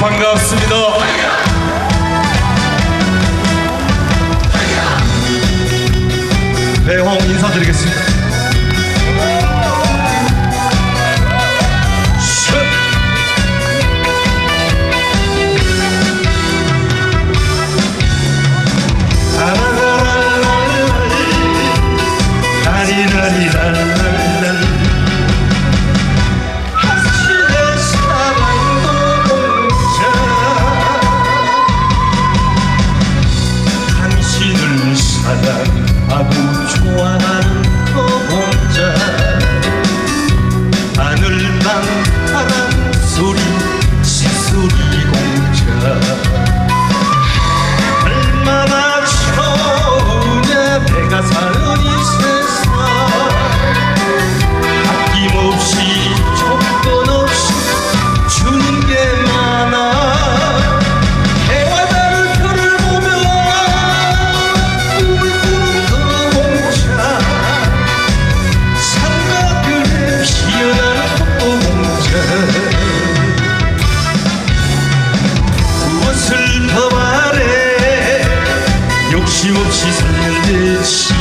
반갑습니다. 배홍 인사드리겠습니다. 욕심 없이 살면 되지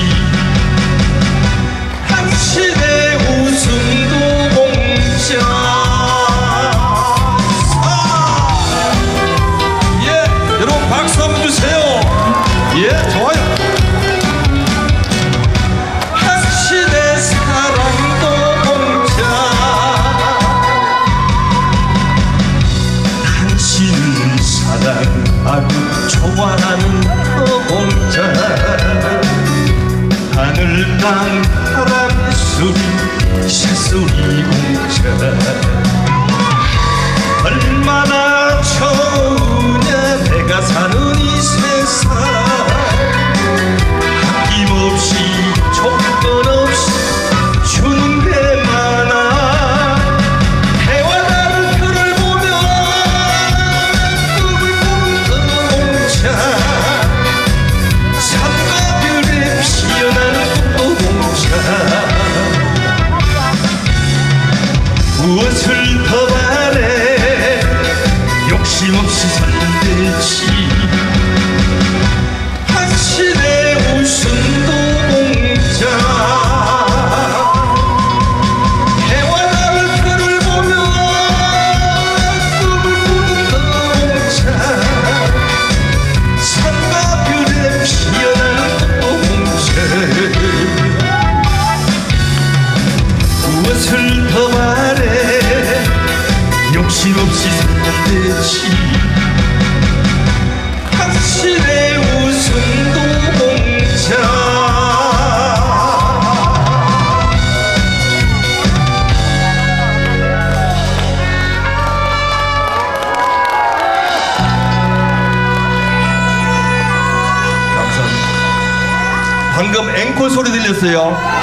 당신의 웃음도 공짜. 예 여러분 박수 한번 주세요. 예 좋아요. 당신의 사랑도 공짜. 당신을 사랑하고 좋아하는 하늘 땅 바람 무엇을 더 바래? 욕심 없이 살면 되지 욕심 없이 살면 되지. 당신의 웃음도 공짜 감사합니다. 방금 앵콜 소리 들렸어요